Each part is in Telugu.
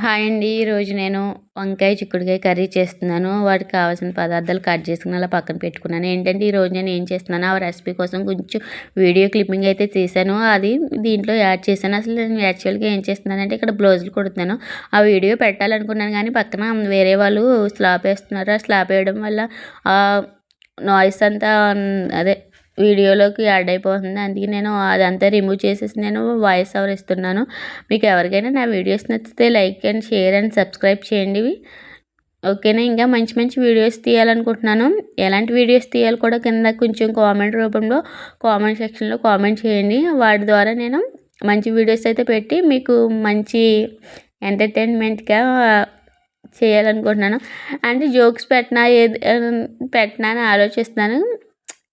హాయ్ అండి. ఈరోజు నేను వంకాయ చిక్కుడుకాయ కర్రీ చేస్తున్నాను. వాటికి కావాల్సిన పదార్థాలు కట్ చేసుకుని అలా పక్కన పెట్టుకున్నాను. ఏంటంటే ఈరోజు నేను ఏం చేస్తున్నాను ఆ రెసిపీ కోసం కొంచెం వీడియో క్లిప్పింగ్ అయితే తీసాను అది దీంట్లో యాడ్ చేశాను. అసలు నేను యాక్చువల్గా ఏం చేస్తున్నానంటే ఇక్కడ బ్లౌజులు కుడుతున్నాను. ఆ వీడియో పెట్టాలనుకున్నాను కానీ పక్కన వేరే వాళ్ళు స్లాబ్ వేస్తున్నారు. ఆ స్లాబ్ వేయడం వల్ల నాయిస్ అంతా అదే వీడియోలోకి యాడ్ అయిపోతుంది. అందుకే నేను అదంతా రిమూవ్ చేసేసి నేను వాయిస్ ఓవర్ ఇస్తున్నాను. మీకు ఎవరికైనా నా వీడియోస్ నచ్చితే like and share and subscribe చేయండి. ఓకేనా ఇంకా మంచి మంచి వీడియోస్ తీయాలనుకుంటున్నాను. ఎలాంటి వీడియోస్ తీయాలి కూడా కింద కొంచెం కామెంట్ రూపంలో కామెంట్ సెక్షన్లో కామెంట్ చేయండి. వాటి ద్వారా నేను మంచి వీడియోస్ అయితే పెట్టి మీకు మంచి ఎంటర్టైన్మెంట్గా చేయాలనుకుంటున్నాను. అంటే జోక్స్ పెట్టినా? ఏది పెట్టినా? అని ఆలోచిస్తున్నాను.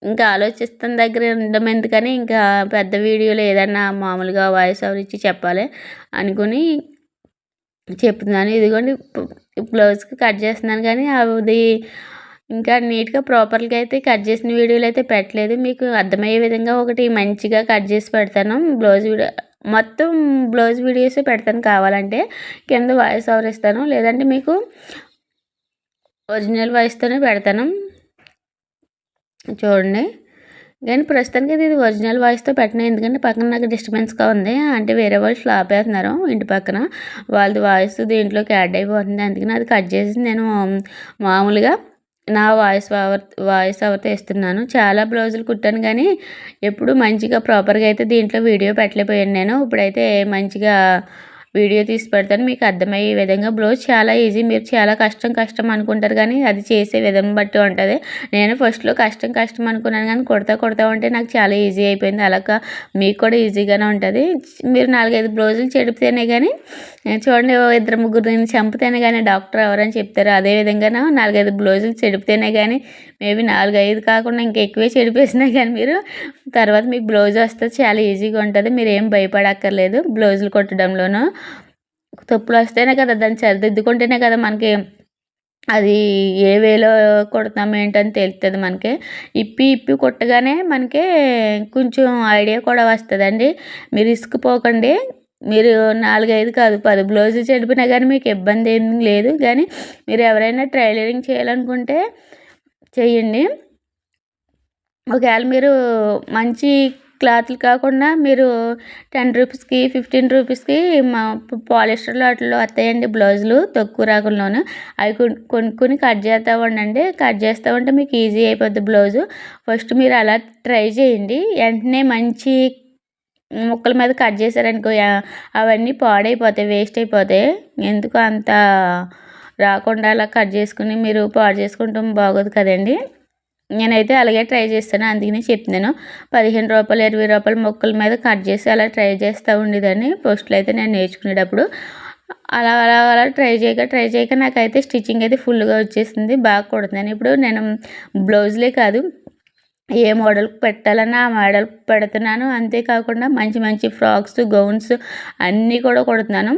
ఇంకా ఆలోచిస్తున్న దగ్గర ఉండడం ఎందుకని ఇంకా పెద్ద వీడియోలో ఏదన్నా మామూలుగా వాయిస్ ఓవర్ ఇచ్చి చెప్పాలి అనుకుని చెప్తున్నాను. ఇదిగోండి బ్లౌజ్కి కట్ చేస్తున్నాను కానీ అది ఇంకా నీట్గా ప్రాపర్గా అయితే కట్ చేసిన వీడియోలు అయితే పెట్టలేదు. మీకు అర్థమయ్యే విధంగా ఒకటి మంచిగా కట్ చేసి పెడతాను. బ్లౌజ్ వీడియో మొత్తం బ్లౌజ్ వీడియోస్ పెడతాను కావాలంటే కింద వాయిస్ ఓవర్ ఇస్తాను. లేదంటే మీకు ఒరిజినల్ వాయిస్తోనే పెడతాను. చూడండి. కానీ ప్రస్తుతానికి ఇది ఒరిజినల్ వాయిస్తో పెట్టిన. ఎందుకంటే పక్కన నాకు డిస్టర్బెన్స్గా ఉంది. అంటే వేరే వాళ్ళు స్లాబ్ వేస్తున్నారు ఇంటి పక్కన. వాళ్ళది వాయిస్ దీంట్లోకి యాడ్ అయిపోతుంది. అందుకని అది కట్ చేసి నేను మామూలుగా నా వాయిస్ ఓవర్ వాయిస్ ఓవర్తో ఇస్తున్నాను చాలా బ్లౌజులు కుట్టాను కానీ ఎప్పుడు మంచిగా ప్రాపర్గా అయితే దీంట్లో వీడియో పెట్టలేకపోయాను నేను. ఇప్పుడైతే మంచిగా వీడియో తీసి పెడతాను. మీకు అర్థమయ్యే విధంగా బ్లౌజ్ చాలా ఈజీ. మీరు చాలా కష్టం కష్టం అనుకుంటారు కానీ అది చేసే విధం బట్టి ఉంటుంది. నేను ఫస్ట్లో కష్టం కష్టం అనుకున్నాను కానీ కొడతా కుడతా ఉంటే నాకు చాలా ఈజీ అయిపోయింది. అలాగా మీకు కూడా ఈజీగానే ఉంటుంది. మీరు నాలుగైదు బ్లౌజులు చెడిపితేనే కానీ చూడండి ఇద్దరు ముగ్గురు దీన్ని చంపితేనే కానీ డాక్టర్ ఎవరని చెప్తారు. అదేవిధంగా నాలుగైదు బ్లౌజులు చెడిపితేనే కానీ మేబీ నాలుగైదు కాకుండా ఇంకా ఎక్కువే చెడిపేసినా కానీ మీరు తర్వాత మీకు బ్లౌజ్ వస్తే చాలా ఈజీగా ఉంటుంది. మీరు ఏం భయపడక్కర్లేదు. బ్లౌజులు కుట్టడంలోనూ తప్పులు వస్తేనే కదా దాన్ని సరిదిద్దుకుంటేనే కదా మనకి అది ఏ వేలో కొడతాం ఏంటని తెలుస్తుంది మనకి. ఇప్పి ఇప్పి కొట్టగానే మనకి కొంచెం ఐడియా కూడా వస్తుందండి. మీరు ఇసుకుపోకండి మీరు నాలుగైదు కాదు పది బ్లౌజులు చెడిపినా కానీ మీకు ఇబ్బంది ఏం లేదు. కానీ మీరు ఎవరైనా ట్రైలరింగ్ చేయాలనుకుంటే చేయండి ఒకవేళ మీరు మంచి క్లాత్లు కాకుండా మీరు టెన్ రూపీస్కి ఫిఫ్టీన్ రూపీస్కి మా పాలిస్టర్లు వాటిలో వస్తాయండి బ్లౌజులు తక్కువ రాకుల్లోనూ అవి కొనుక్కొని కట్ చేస్తూ ఉండండి కట్ చేస్తూ ఉంటే మీకు ఈజీ అయిపోద్ది బ్లౌజు. ఫస్ట్ మీరు అలా ట్రై చేయండి. వెంటనే మంచి ముక్కల మీద కట్ చేశారనుకో అవన్నీ పాడైపోతాయి వేస్ట్ అయిపోతాయి. ఎందుకు అంత రాకుండా అలా కట్ చేసుకుని మీరు పాడు చేసుకుంటాం బాగోదు కదండి. నేనైతే అలాగే ట్రై చేస్తాను. అందుకనే చెప్తున్నాను పదిహేను రూపాయలు ఇరవై రూపాయల మొక్కల మీద కట్ చేసి అలా ట్రై చేస్తూ ఉండేదాన్ని. పోస్టులు అయితే నేను నేర్చుకునేటప్పుడు అలా అలా అలా ట్రై చేయక ట్రై చేయక నాకైతే స్టిచ్చింగ్ అయితే ఫుల్గా వచ్చేసింది. బాగా కుడుతున్నాను. ఇప్పుడు నేను బ్లౌజ్లే కాదు ఏ మోడల్ పెట్టాలన్నా ఆ మోడల్ పెడుతున్నాను. అంతేకాకుండా మంచి మంచి ఫ్రాక్స్ గౌన్స్ అన్నీ కూడా కుడుతున్నాను.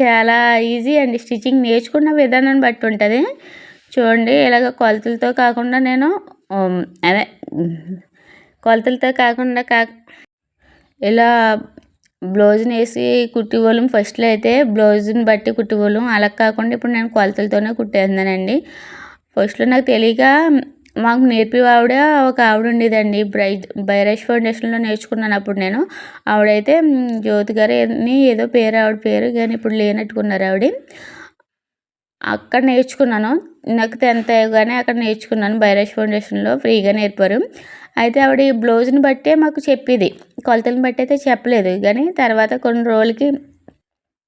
చాలా ఈజీ అండి. స్టిచ్చింగ్ నేర్చుకున్న విధానాన్ని బట్టి ఉంటుంది. చూడండి ఇలాగ కొలతలతో కాకుండా నేను అదే కొలతలతో కాకుండా కా ఇలా బ్లౌజ్ని వేసి కుట్టివ్వలం ఫస్ట్లో అయితే బ్లౌజ్ని బట్టి కుట్టేవాళ్ళం అలా కాకుండా ఇప్పుడు నేను కొలతలతోనే కుట్టేస్తున్నానండి. ఫస్ట్లో నాకు తెలియక మాకు నేర్పి ఆవిడ ఒక ఆవిడ ఉండేదండి. బ్రై బైరాష్ ఫౌండేషన్లో నేర్చుకున్నాను అప్పుడు నేను. ఆవిడైతే జ్యోతి గారు ఏదో పేరు ఆవిడ పేరు కానీ ఇప్పుడు లేనట్టుకున్నారు ఆవిడ. అక్కడ నేర్చుకున్నాను. నాకు టెన్త్ అయ్యగానే అక్కడ నేర్చుకున్నాను బైరాజ్ ఫౌండేషన్లో ఫ్రీగా నేర్పారు. అయితే ఆవిడ ఈ బ్లౌజ్ని బట్టే మాకు చెప్పేది. కొలతలను బట్టి అయితే చెప్పలేదు. కానీ తర్వాత కొన్ని రోజులకి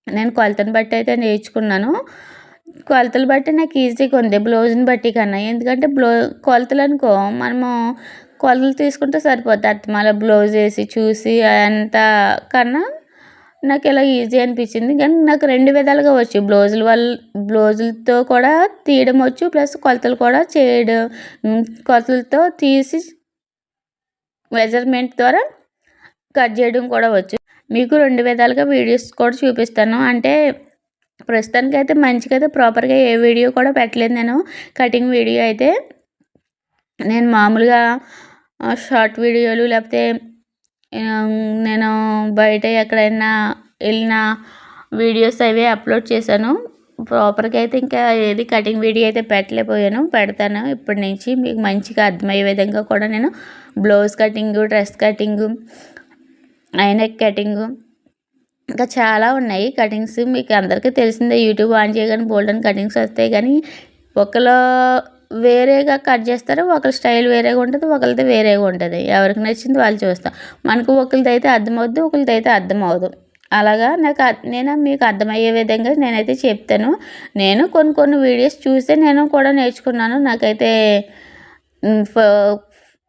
నేను కొలతను బట్టి అయితే నేర్చుకున్నాను. కొలతలు బట్టి నాకు ఈజీగా ఉంది. బ్లౌజ్ని బట్టి కన్నా. ఎందుకంటే బ్లౌ కొలతలు అనుకో మనము కొలతలు తీసుకుంటే సరిపోద్ది. అత్తమాల బ్లౌజ్ వేసి చూసి అంత కన్నా నాకు ఇలా ఈజీ అనిపించింది. కానీ నాకు రెండు విధాలుగా వచ్చు. బ్లౌజుల వల్ల బ్లౌజులతో కూడా తీయడం వచ్చు. ప్లస్ కొలతలు కూడా చేయడం కొలతలతో తీసి మెజర్మెంట్ ద్వారా కట్ చేయడం కూడా వచ్చు. మీకు రెండు విధాలుగా వీడియోస్ కూడా చూపిస్తాను. అంటే ప్రస్తుతానికి అయితే మంచిగా అయితే ప్రాపర్గా ఏ వీడియో కూడా పెట్టలేదు నేను. కటింగ్ వీడియో అయితే నేను మామూలుగా షార్ట్ వీడియోలు లేకపోతే నేను బయట ఎక్కడైనా వెళ్ళిన వీడియోస్ అవి అప్లోడ్ చేశాను. ప్రాపర్గా అయితే ఇంకా ఏది కటింగ్ వీడియో అయితే పెట్టలేకపోయాను. పెడతాను ఇప్పటి నుంచి. మీకు మంచిగా అర్థమయ్యే విధంగా కూడా నేను blouse cutting dress cutting high neck cutting ఇంకా చాలా ఉన్నాయి కటింగ్స్. మీకు అందరికీ తెలిసిందే యూట్యూబ్ ఆన్ చేయగానే బోల్డెన్ కటింగ్స్ వస్తాయి కానీ ఒకలో వేరేగా కట్ చేస్తారు. ఒకరి స్టైల్ వేరేగా ఉంటుంది ఒకరిది వేరేగా ఉంటుంది. ఎవరికి నచ్చింది వాళ్ళు చూస్తాం మనకు ఒకరిది అయితే అర్థమవుద్ది ఒకరిది అయితే అర్థం అవ్వదు అలాగా నాకు నేను మీకు అర్థమయ్యే విధంగా నేనైతే చెప్తాను. నేను కొన్ని కొన్ని వీడియోస్ చూస్తే నేను కూడా నేర్చుకున్నాను. నాకైతే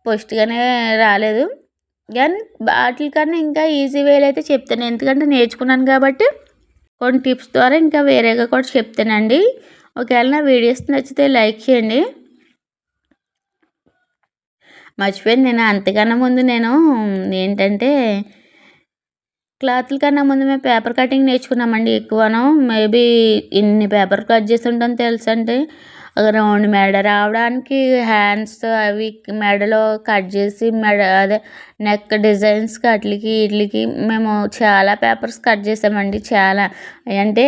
ఫస్ట్గానే రాలేదు. కానీ వాటికన్నా ఇంకా ఈజీ వేలు అయితే చెప్తాను. ఎందుకంటే నేర్చుకున్నాను కాబట్టి కొన్ని టిప్స్ ద్వారా ఇంకా వేరేగా కూడా చెప్తానండి. ఒకవేళ నా వీడియోస్ నచ్చితే లైక్ చేయండి. మర్చిపోయింది నేను అంతకన్నా ముందు నేను ఏంటంటే క్లాత్ల కన్నా ముందు మేము పేపర్ కటింగ్ నేర్చుకున్నామండి ఎక్కువను. మేబీ ఇన్ని పేపర్ కట్ చేసి ఉంటాం తెలుసండి రౌండ్ మెడ రావడానికి హ్యాండ్స్ అవి మెడలో కట్ చేసి మెడ అదే నెక్ డిజైన్స్కి అట్లకి వీటికి మేము చాలా పేపర్స్ కట్ చేసామండి చాలా. అంటే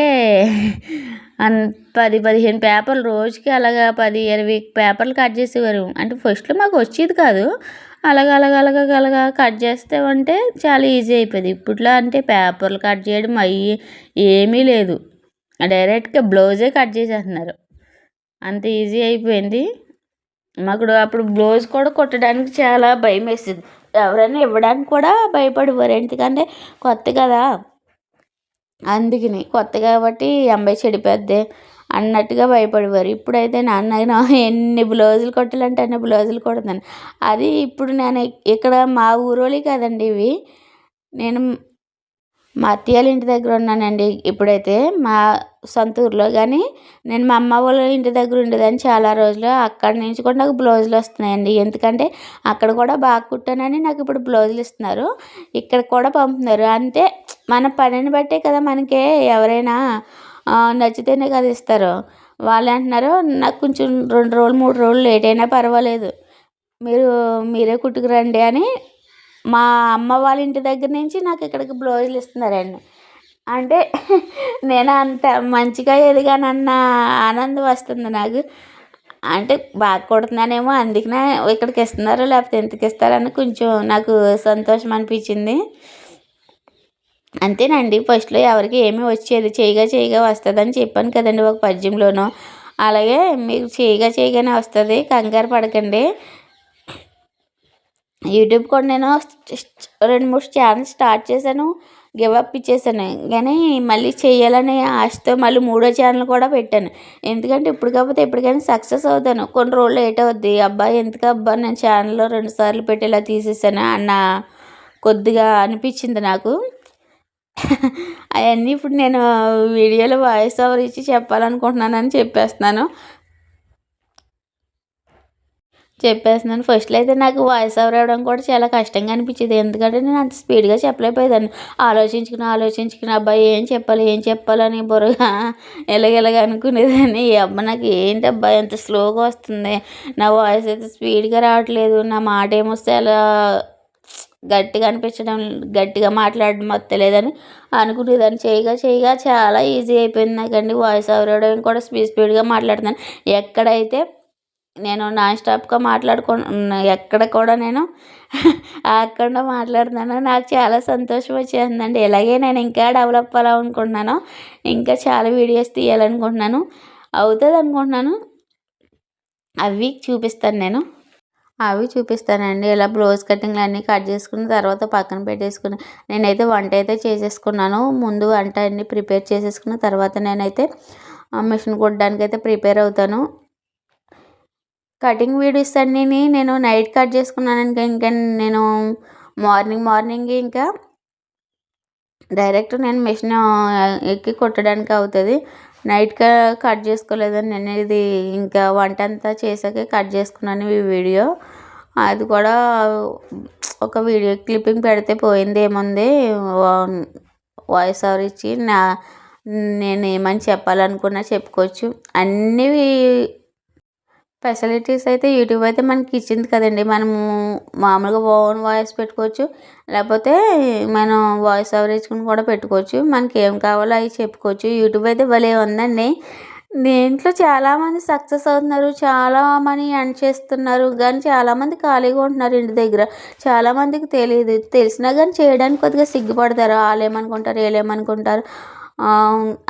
అన్ పది పదిహేను పేపర్లు రోజుకి అలాగా పది ఇరవై పేపర్లు కట్ చేసేవారు. అంటే ఫస్ట్లో మాకు వచ్చేది కాదు. అలాగ అలాగ అలాగ అలాగ కట్ చేస్తే అంటే చాలా ఈజీ అయిపోయింది. ఇప్పట్లో అంటే పేపర్లు కట్ చేయడం అయ్యి ఏమీ లేదు. డైరెక్ట్గా బ్లౌజే కట్ చేసేస్తున్నారు. అంత ఈజీ అయిపోయింది. మాకు అప్పుడు బ్లౌజ్ కూడా కుట్టడానికి చాలా భయం వేసింది. ఎవరైనా ఇవ్వడానికి కూడా భయపడేవారు. ఎందుకంటే కొత్త కదా. అందుకని కొత్త కాబట్టి అమ్మాయి చెడిపోద్ది అన్నట్టుగా భయపడేవారు. ఇప్పుడైతే నాన్న ఎన్ని బ్లౌజులు కొట్టాలంటే అన్ని బ్లౌజులు కొడతాను. అది ఇప్పుడు నేను ఇక్కడ మా ఊరోళ్ళే కదండి ఇవి. నేను మా అత్తయ్యాల ఇంటి దగ్గర ఉన్నానండి ఇప్పుడైతే. మా సొంత ఊర్లో కానీ నేను మా అమ్మ వాళ్ళ ఇంటి దగ్గర ఉండేదాన్ని చాలా రోజులు. అక్కడి నుంచి కూడా నాకు బ్లౌజులు వస్తున్నాయండి. ఎందుకంటే అక్కడ కూడా బాగా కుట్టానని నాకు ఇప్పుడు బ్లౌజులు ఇస్తున్నారు. ఇక్కడ కూడా పంపుతున్నారు. అంటే మన పనిని బట్టే కదా మనకి ఎవరైనా నచ్చితేనే కదా ఇస్తారు. వాళ్ళు అంటున్నారు నాకు కొంచెం రెండు రోజులు మూడు రోజులు లేట్ అయినా పర్వాలేదు. మీరు మీరే కుట్టుకురండి అని మా అమ్మ వాళ్ళ ఇంటి దగ్గర నుంచి నాకు ఇక్కడికి బ్లౌజులు ఇస్తున్నారండి. అంటే నేను అంత మంచిగా ఎదిగానన్న ఆనందం వస్తుంది నాకు. అంటే బాగా కుడుతున్నానేమో అందుకనే ఇక్కడికి ఇస్తున్నారు లేకపోతే ఎందుకు ఇస్తారని కొంచెం నాకు సంతోషం అనిపించింది. అంతేనండి ఫస్ట్లో ఎవరికి ఏమీ వచ్చేది చేయగా చేయగా వస్తుందని చెప్పాను కదండి ఒక పద్యంలోనూ. అలాగే మీకు చేయగా చేయగానే వస్తుంది కంగారు పడకండి. యూట్యూబ్ కూడా నేను రెండు మూడు ఛానల్స్ స్టార్ట్ చేశాను. గివ్ అప్ ఇచ్చేసాను. కానీ మళ్ళీ చేయాలనే ఆశతో మళ్ళీ మూడో ఛానల్ కూడా పెట్టాను. ఎందుకంటే ఇప్పుడు కాకపోతే ఎప్పటికైనా సక్సెస్ అవుతాను. కొన్ని రోజులు లేట్ అవుద్ది. అబ్బాయి ఎందుకు అబ్బా నేను ఛానల్లో రెండు సార్లు పెట్టి ఇలా తీసేసాను అన్న కొద్దిగా అనిపించింది నాకు. అవన్నీ ఇప్పుడు నేను వీడియోలో వాయిస్ ఓవర్ ఇచ్చి చెప్పాలనుకుంటున్నానని చెప్పేస్తున్నాను. చెప్పేస్తున్నాను. ఫస్ట్లో అయితే నాకు వాయిస్ ఓవర్ ఇవ్వడం కూడా చాలా కష్టంగా అనిపించేది. ఎందుకంటే నేను అంత స్పీడ్గా చెప్పలేకపోయేదాన్ని. ఆలోచించుకుని ఆలోచించుకుని అబ్బాయి ఏం చెప్పాలి ఏం చెప్పాలని బుర్రగా ఎలాగెలాగ అనుకునేదాన్ని. ఈ అబ్బా నాకు ఏంటి అబ్బాయి ఎంత స్లోగా వస్తుంది? నా వాయిస్ అయితే స్పీడ్గా రావట్లేదు. నా మాట ఏమొస్తే అలా గట్టిగా అనిపించడం గట్టిగా మాట్లాడడం వస్తలేదని అనుకునేదాన్ని. చేయగా చేయగా చాలా ఈజీ అయిపోయింది నాకండి. వాయిస్ ఓవర్ ఇవ్వడం కూడా స్పీడ్ స్పీడ్గా మాట్లాడుతున్నాను. ఎక్కడైతే నేను నాన్ స్టాప్గా మాట్లాడుకో ఎక్కడ కూడా నేను అక్కడ మాట్లాడుతున్నాను. నాకు చాలా సంతోషం వచ్చేసిందండి. ఇలాగే నేను ఇంకా డెవలప్ అవ్వాలనుకుంటున్నాను ఇంకా చాలా వీడియోస్ తీయాలనుకుంటున్నాను. అవుతుంది అనుకుంటున్నాను అవి చూపిస్తాను నేను. అవి చూపిస్తానండి. ఇలా బ్లౌజ్ కటింగ్లు అన్నీ కట్ చేసుకున్న తర్వాత పక్కన పెట్టేసుకుని నేనైతే వంట అయితే చేసేసుకున్నాను. ముందు వంట అన్నీ ప్రిపేర్ చేసేసుకున్న తర్వాత నేనైతే మిషన్ కుట్టడానికి అయితే ప్రిపేర్ అవుతాను. కటింగ్ వీడియోస్ అన్నీ నేను నైట్ కట్ చేసుకున్నాను ఇంకా ఇంకా నేను మార్నింగ్ మార్నింగ్ ఇంకా డైరెక్ట్ నేను మిషన్ ఎక్కి కుట్టడానికి అవుతుంది. నైట్గా కట్ చేసుకోలేదని నేను ఇది ఇంకా వంట అంతా చేసాకే కట్ చేసుకున్నాను ఈ వీడియో. అది కూడా ఒక వీడియో క్లిప్పింగ్ పెడితే పోయింది ఏముంది? వాయిస్ ఓవర్ ఇచ్చి నా నేను ఏమని చెప్పాలనుకున్నా చెప్పుకోవచ్చు. అన్నీ ఫెసిలిటీస్ అయితే యూట్యూబ్ అయితే మనకి ఇచ్చింది కదండి. మనము మామూలుగా ఓన్ వాయిస్ పెట్టుకోవచ్చు. లేకపోతే మనం వాయిస్ ఓవర్ ఇచ్చుకుని కూడా పెట్టుకోవచ్చు. మనకి ఏం కావాలో అవి చెప్పుకోవచ్చు. యూట్యూబ్ అయితే భలే ఉందండి. దీంట్లో చాలామంది సక్సెస్ అవుతున్నారు. చాలా మనీ ఎర్న్ చేస్తున్నారు. కానీ చాలామంది ఖాళీగా ఉంటున్నారు ఇంటి దగ్గర. చాలామందికి తెలియదు తెలిసినా కానీ చేయడానికి కొద్దిగా సిగ్గుపడతారు. వాళ్ళు ఏమనుకుంటారు? వీళ్ళు ఏమనుకుంటారు?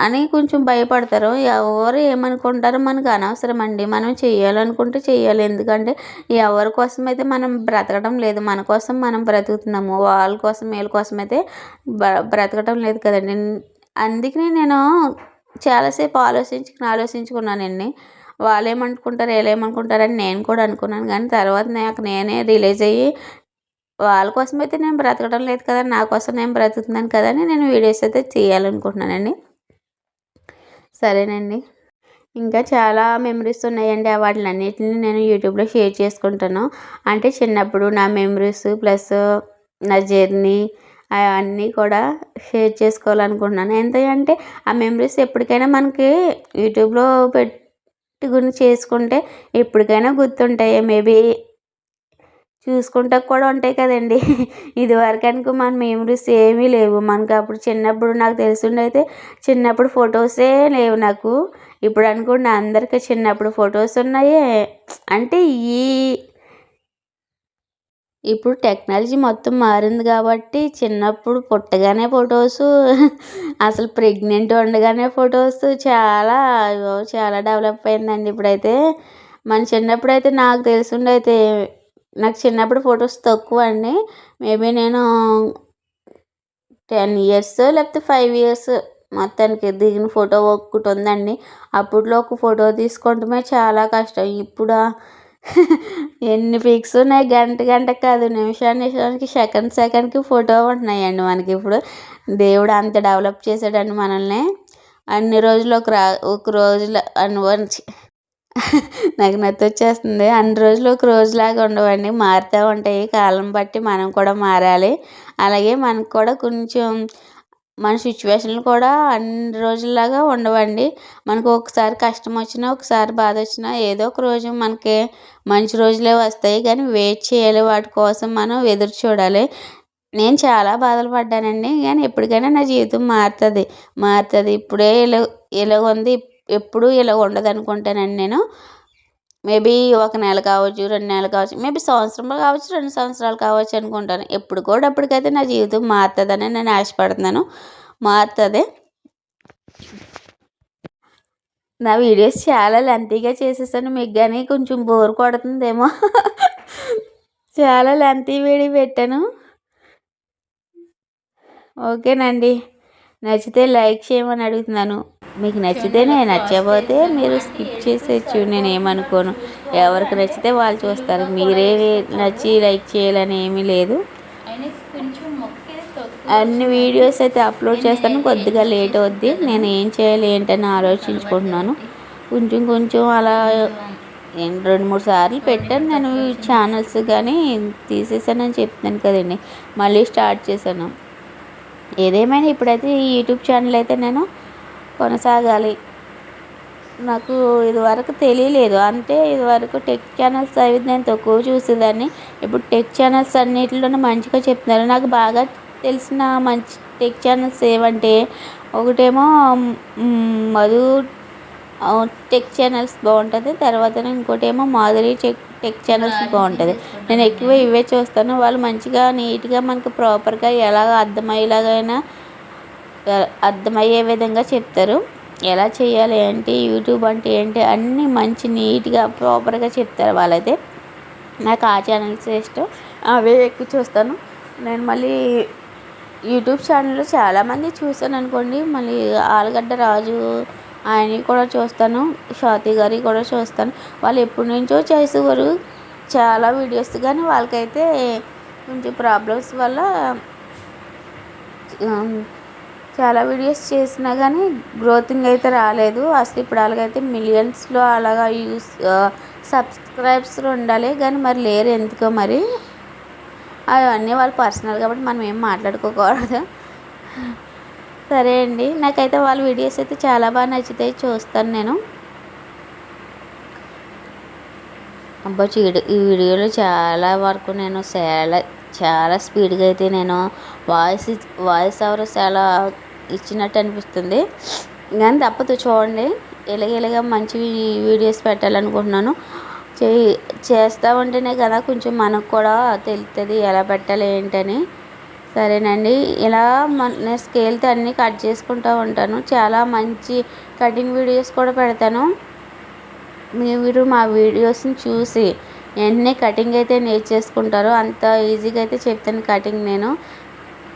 అని కొంచెం భయపడతారు. ఎవరు ఏమనుకుంటారో మనకు అనవసరం అండి మనం చేయాలనుకుంటే చేయాలి. ఎందుకంటే ఎవరి కోసం అయితే మనం బ్రతకడం లేదు మన కోసం మనం బ్రతుకుతున్నాము. వాళ్ళ కోసం వీళ్ళ కోసం అయితే బ్రతకడం లేదు కదండి. అందుకని నేను చాలాసేపు ఆలోచించుకుని ఆలోచించుకున్నానండి. వాళ్ళు ఏమనుకుంటారు వీళ్ళు ఏమనుకుంటారని నేను కూడా అనుకున్నాను. కానీ తర్వాత నాకు నేనే రిలీజ్ అయ్యి వాళ్ళ కోసం అయితే నేను బ్రతకడం లేదు కదా నా కోసం నేను బ్రతుకుతున్నాను కదా అని నేను వీడియోస్ అయితే చేయాలనుకుంటున్నానండి. సరేనండి. ఇంకా చాలా మెమరీస్ ఉన్నాయండి వాటిలన్నిటిని నేను యూట్యూబ్లో షేర్ చేసుకుంటాను. అంటే చిన్నప్పుడు నా మెమరీస్ ప్లస్ నా జర్నీ అవన్నీ కూడా షేర్ చేసుకోవాలనుకుంటున్నాను. ఎంత అంటే ఆ మెమరీస్ ఎప్పటికైనా మనకి యూట్యూబ్లో పెట్టుకుని చేసుకుంటే ఎప్పటికైనా గుర్తుంటాయి. మేబీ చూసుకుంటా కూడా ఉంటాయి కదండి. ఇదివరకనుకో వరకు మన మెమరీస్ ఏమీ లేవు. మనకు అప్పుడు చిన్నప్పుడు నాకు తెలిసిండైతే చిన్నప్పుడు ఫొటోసే లేవు నాకు. ఇప్పుడు అనుకోండి అందరికీ చిన్నప్పుడు ఫొటోస్ ఉన్నాయి. అంటే ఈ ఇప్పుడు టెక్నాలజీ మొత్తం మారింది కాబట్టి చిన్నప్పుడు పుట్టగానే ఫొటోస్ అసలు ప్రెగ్నెంట్ ఉండగానే ఫొటోస్ చాలా చాలా డెవలప్ అయిందండి ఇప్పుడైతే. మన చిన్నప్పుడు అయితే నాకు తెలిసిండైతే నాకు చిన్నప్పుడు ఫొటోస్ తక్కువ అండి. మేబీ నేను టెన్ ఇయర్స్ లేకపోతే ఫైవ్ ఇయర్స్ మొత్తానికి దిగిన ఫోటో ఒక్కటి ఉందండి. అప్పట్లో ఒక ఫోటో తీసుకోవటమే చాలా కష్టం. ఇప్పుడు ఎన్ని పిక్స్ ఉన్నాయి? గంట గంట కాదు నిమిషాన్ని నిమిషానికి సెకండ్ సెకండ్కి ఫోటో ఉంటున్నాయండి మనకి ఇప్పుడు. దేవుడు అంత డెవలప్ చేశాడండి మనల్ని. అన్ని రోజులు ఒక రా ఒక రోజులో అనుభవించి నాకు వచ్చేస్తుంది అన్ని రోజులు ఒక రోజులాగా ఉండవండి. మారుతూ ఉంటాయి. కాలం బట్టి మనం కూడా మారాలి. అలాగే మనకు కూడా కొంచెం మన సిచ్యువేషన్లు కూడా అన్ని రోజుల్లాగా ఉండవండి. మనకు ఒకసారి కష్టం వచ్చినా ఒకసారి బాధ వచ్చినా ఏదో ఒక రోజు మనకి మంచి రోజులే వస్తాయి. కానీ వెయిట్ చేయాలి. వాటి కోసం మనం ఎదురు చూడాలి. నేను చాలా బాధలు పడ్డానండి. కానీ ఎప్పటికైనా నా జీవితం మారుతుంది. మారుతుంది. ఇప్పుడే ఇలా ఇలా ఉంది ఎప్పుడూ ఇలా ఉండదు అనుకుంటానండి నేను. మేబీ ఒక నెల కావచ్చు రెండు నెలలు కావచ్చు మేబీ సంవత్సరంలో కావచ్చు రెండు సంవత్సరాలు కావచ్చు అనుకుంటాను. ఎప్పుడు కూడా అప్పటికైతే నా జీవితం మారుతుందని నేను ఆశపడుతున్నాను. మారుతుంది. నా వీడియోస్ చాలా లెంతీగా చేసేసాను. మీకు కానీ కొంచెం బోర్ కొడుతుందేమో. చాలా లెంతీ వేడి పెట్టాను. ఓకేనండి. నచ్చితే లైక్ చేయమని అడుగుతున్నాను. మీకు నచ్చితేనే నచ్చకపోతే మీరు స్కిప్ చేసేయచ్చు నేను ఏమనుకోను ఎవరికి నచ్చితే వాళ్ళు చూస్తారు. మీరే నచ్చి లైక్ చేయాలని ఏమీ లేదు. అన్ని వీడియోస్ అయితే అప్లోడ్ చేస్తాను. కొద్దిగా లేట్ అవుద్ది. నేను ఏం చేయాలి ఏంటని ఆలోచించుకుంటున్నాను. కొంచెం కొంచెం అలా రెండు మూడు సార్లు పెట్టాను. నేను ఛానల్స్ కానీ తీసేసానని చెప్తున్నాను కదండి. మళ్ళీ స్టార్ట్ చేశాను. ఏదేమైనా ఇప్పుడైతే ఈ యూట్యూబ్ ఛానల్ అయితే నేను కొనసాగాలి. నాకు ఇదివరకు తెలియలేదు. అంటే ఇదివరకు టెక్ ఛానల్స్ అవి నేను తక్కువ చూసేదాన్ని. ఇప్పుడు టెక్ ఛానల్స్ అన్నిటిలోనూ మంచిగా చెప్తున్నారు. నాకు బాగా తెలిసిన మంచి టెక్ ఛానల్స్ ఏవంటే ఒకటేమో మధు టెక్ ఛానల్స్ బాగుంటుంది. తర్వాత ఇంకోటి ఏమో మాధురి టెక్ టెక్ ఛానల్స్ బాగుంటుంది. నేను ఎక్కువ ఇవే చూస్తాను. వాళ్ళు మంచిగా నీట్గా మనకు ప్రాపర్గా ఎలా అర్థమయ్యేలాగైనా అర్థమయ్యే విధంగా చెప్తారు. ఎలా చేయాలి ఏంటి యూట్యూబ్ అంటే ఏంటి అన్నీ మంచి నీట్గా ప్రాపర్గా చెప్తారు వాళ్ళైతే. నాకు ఆ ఛానల్స్ ఇష్టం. అవే ఎక్కువ చూస్తాను. నేను మళ్ళీ యూట్యూబ్ ఛానల్లో చాలామంది చూస్తాను అనుకోండి మళ్ళీ ఆలుగడ్డ రాజు ఆయన కూడా చూస్తాను స్వాతి గారి కూడా చూస్తాను. వాళ్ళు ఎప్పటి నుంచో చేసేవారు. చాలా వీడియోస్ కానీ వాళ్ళకైతే కొంచెం ప్రాబ్లమ్స్ వల్ల చాలా వీడియోస్ చేసినా కానీ గ్రోతింగ్ అయితే రాలేదు. అసలు ఇప్పుడు అలాగైతే మిలియన్స్లో అలాగా యూస్ సబ్స్క్రైబ్స్ ఉండాలి. కానీ మరి లేరు ఎందుకో మరి? అవన్నీ వాళ్ళు పర్సనల్ కాబట్టి మనం ఏం మాట్లాడుకోకూడదు. సరే అండి. నాకైతే వాళ్ళ వీడియోస్ అయితే చాలా బాగా నచ్చుతాయి. చూస్తాను నేను. అబ్బా చీడు ఈ వీడియోలో చాలా వరకు నేను చాలా చాలా స్పీడ్గా అయితే నేను వాయిస్ వాయిస్ ఓవర్ చాలా ఇచ్చినట్టు అనిపిస్తుంది. కానీ తప్పదు చూడండి. ఇలాగ ఇలాగ మంచి వీడియోస్ పెట్టాలనుకుంటున్నాను. చే చేస్తూ ఉంటేనే కదా కొంచెం మనకు కూడా తెలుస్తుంది ఎలా పెట్టాలి ఏంటని. సరేనండి. ఇలా మన నేను స్కేల్తో అన్నీ కట్ చేసుకుంటూ ఉంటాను. చాలా మంచి కటింగ్ వీడియోస్ కూడా పెడతాను. మీరు మా వీడియోస్ని చూసి వెంటనే కటింగ్ అయితే నేర్చేసుకుంటారు అంత ఈజీగా అయితే చెప్తాను కటింగ్ నేను.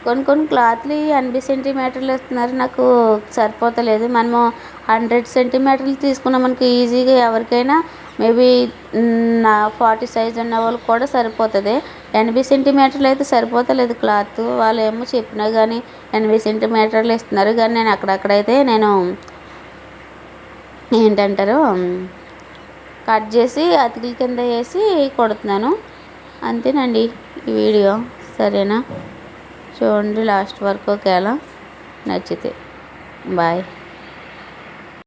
కొన్ని కొన్ని క్లాత్లు ఎనభై సెంటీమీటర్లు ఇస్తున్నారు నాకు సరిపోతలేదు. మనము హండ్రెడ్ సెంటీమీటర్లు తీసుకున్న మనకి ఈజీగా ఎవరికైనా మేబీ నా ఫార్టీ సైజ్ ఉన్న వాళ్ళకి కూడా సరిపోతుంది. ఎనభై సెంటీమీటర్లు అయితే సరిపోతలేదు క్లాత్ వాళ్ళు ఏమో చెప్పినా కానీ ఎనభై సెంటీమీటర్లు ఇస్తున్నారు కానీ నేను అక్కడక్కడైతే నేను ఏంటంటారు కట్ చేసి అతికిల కింద వేసి కొడుతున్నాను. అంతేనండి ఈ వీడియో. సరేనా? చూడండి లాస్ట్ వరకు ఒకేలా నచ్చితే. బాయ్.